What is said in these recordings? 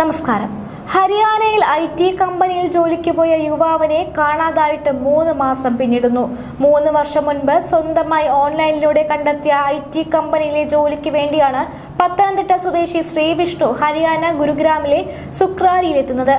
നമസ്കാരം. ഹരിയാനയിൽ I T കമ്പനിയിൽ ജോലിക്ക് പോയ യുവാവിനെ കാണാതായിട്ട് മൂന്ന് മാസം പിന്നിടുന്നു. മൂന്ന് വർഷം മുൻപ് സ്വന്തമായി ഓൺലൈനിലൂടെ കണ്ടെത്തിയ ഐ ടി കമ്പനിയിലെ ജോലിക്ക് വേണ്ടിയാണ് പത്തനംതിട്ട സ്വദേശി ശ്രീവിഷ്ണു ഹരിയാന ഗുരുഗ്രാമിലെ സുക്രാരിയിലെത്തുന്നത്.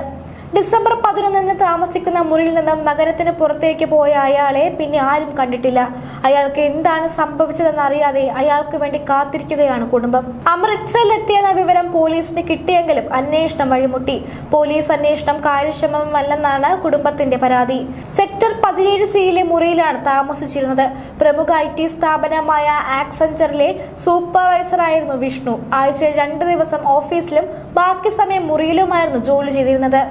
ഡിസംബർ പതിനൊന്നിന് താമസിക്കുന്ന മുറിയിൽ നിന്നും നഗരത്തിന് പുറത്തേക്ക് പോയ അയാളെ പിന്നെ ആരും കണ്ടിട്ടില്ല. അയാൾക്ക് എന്താണ് സംഭവിച്ചതെന്ന് അറിയാതെ അയാൾക്ക് വേണ്ടി കാത്തിരിക്കുകയാണ് കുടുംബം. അമൃത്സറിലെത്തിയെന്ന വിവരം പോലീസിന് കിട്ടിയെങ്കിലും അന്വേഷണം വഴിമുട്ടി. പോലീസ് അന്വേഷണം കാര്യക്ഷമമല്ലെന്നാണ് കുടുംബത്തിന്റെ പരാതി. സെക്ടർ പതിനേഴ് സിയിലെ മുറിയിലാണ് താമസിച്ചിരുന്നത്. പ്രമുഖ ഐ ടി സ്ഥാപനമായ ആക്സഞ്ചറിലെ സൂപ്പർവൈസറായിരുന്നു വിഷ്ണു. ആഴ്ചയിൽ രണ്ട് ദിവസം ഓഫീസിലും ബാക്കി സമയം മുറിയിലുമായിരുന്നു ജോലി ചെയ്തിരുന്നത്.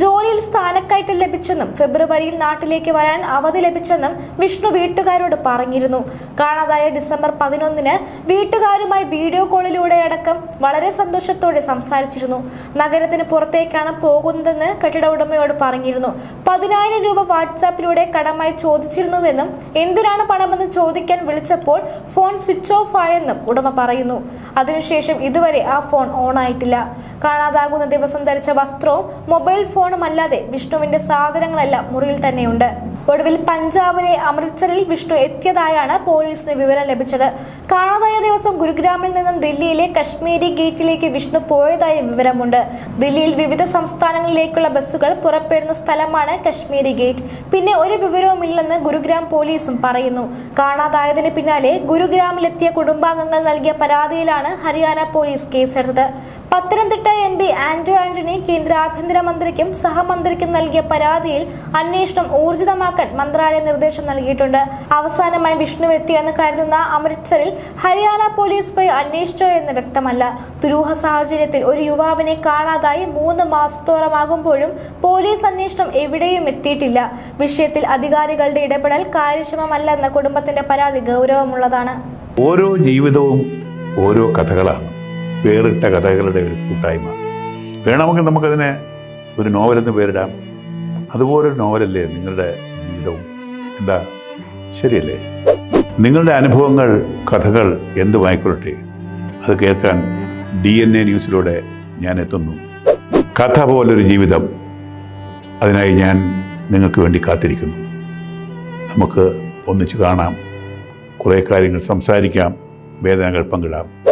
ജോലിയിൽ സ്ഥാനക്കയറ്റം ലഭിച്ചെന്നും ഫെബ്രുവരിയിൽ നാട്ടിലേക്ക് വരാൻ അവധി ലഭിച്ചെന്നും വിഷ്ണു വീട്ടുകാരോട് പറഞ്ഞിരുന്നു. കാണാതായ ഡിസംബർ പതിനൊന്നിന് വീട്ടുകാരുമായി വീഡിയോ കോളിലൂടെ അടക്കം വളരെ സന്തോഷത്തോടെ സംസാരിച്ചിരുന്നു. നഗരത്തിന് പുറത്തേക്കാണ് പോകുന്നതെന്ന് കെട്ടിട ഉടമയോട് പറഞ്ഞിരുന്നു. പതിനായിരം രൂപ വാട്സാപ്പിലൂടെ കടമായി ചോദിച്ചിരുന്നുവെന്നും എന്തിനാണ് പണമെന്ന് ചോദിക്കാൻ വിളിച്ചപ്പോൾ ഫോൺ സ്വിച്ച് ഓഫ് ആയെന്നും ഉടമ പറയുന്നു. അതിനുശേഷം ഇതുവരെ ആ ഫോൺ ഓൺ ആയിട്ടില്ല. കാണാതാകുന്ന ദിവസം ധരിച്ച വസ്ത്രവും മൊബൈൽ ഫോണും അല്ലാതെ വിഷ്ണുവിന്റെ സാധനങ്ങളെല്ലാം മുറിയിൽ തന്നെയുണ്ട്. ഒടുവിൽ പഞ്ചാബിലെ അമൃത്സറിൽ വിഷ്ണു എത്തിയതായാണ് പോലീസിന് വിവരം ലഭിച്ചത്. കാണാതായ ദിവസം ഗുരുഗ്രാമിൽ നിന്നും ദില്ലിയിലെ കശ്മീരി ഗേറ്റിലേക്ക് വിഷ്ണു പോയതായി വിവരമുണ്ട്. ദില്ലിയിൽ വിവിധ സംസ്ഥാനങ്ങളിലേക്കുള്ള ബസ്സുകൾ പുറപ്പെടുന്ന സ്ഥലമാണ് കശ്മീരി ഗേറ്റ്. പിന്നെ ഒരു വിവരവുമില്ലെന്ന് ഗുരുഗ്രാം പോലീസും പറയുന്നു. കാണാതായതിന് പിന്നാലെ ഗുരുഗ്രാമിലെത്തിയ കുടുംബാംഗങ്ങൾ നൽകിയ പരാതിയിലാണ് ഹരിയാന പോലീസ് കേസെടുത്തത്. പത്തനംതിട്ട എം പി ആന്റോ ആന്റണി കേന്ദ്ര ആഭ്യന്തരമന്ത്രിക്കും സഹമന്ത്രിക്കും നൽകിയ പരാതിയിൽ അന്വേഷണം ഊർജിതമാക്കാൻ മന്ത്രാലയ നിർദ്ദേശം നൽകിയിട്ടുണ്ട്. അവസാനമായി വിഷ്ണു എത്തിയെന്ന് കരുതുന്ന അമൃത്സറിൽ ഹരിയാന പോലീസ് പോയി അന്വേഷിച്ചോ എന്ന് വ്യക്തമല്ല. ദുരൂഹ സാഹചര്യത്തിൽ ഒരു യുവാവിനെ കാണാതായി മൂന്ന് മാസത്തോളമാകുമ്പോഴും പോലീസ് അന്വേഷണം എവിടെയും എത്തിയിട്ടില്ല. വിഷയത്തിൽ അധികാരികളുടെ ഇടപെടൽ കാര്യക്ഷമമല്ലെന്ന കുടുംബത്തിന്റെ പരാതി ഗൗരവമുള്ളതാണ്. ഓരോ ജീവിതവും ഓരോ കഥകളാണ്. വേറിട്ട കഥകളുടെ ഒരു കൂട്ടായ്മ. വേണമെങ്കിൽ നമുക്കതിനെ ഒരു നോവലെന്ന് പേരിടാം. അതുപോലൊരു നോവലല്ലേ നിങ്ങളുടെ ജീവിതവും? എന്താ? ശരിയല്ലേ? നിങ്ങളുടെ അനുഭവങ്ങൾ കഥകൾ എന്തുമായിക്കൊള്ളട്ടെ അത് കേൾക്കാൻ ഡി എൻ എ ന്യൂസിലൂടെ ഞാൻ എത്തുന്നു. കഥ പോലൊരു ജീവിതം. അതിനായി ഞാൻ നിങ്ങൾക്ക് വേണ്ടി കാത്തിരിക്കുന്നു. നമുക്ക് ഒന്നിച്ച് കാണാം. കുറേ കാര്യങ്ങൾ സംസാരിക്കാം. വേദനകൾ പങ്കിടാം.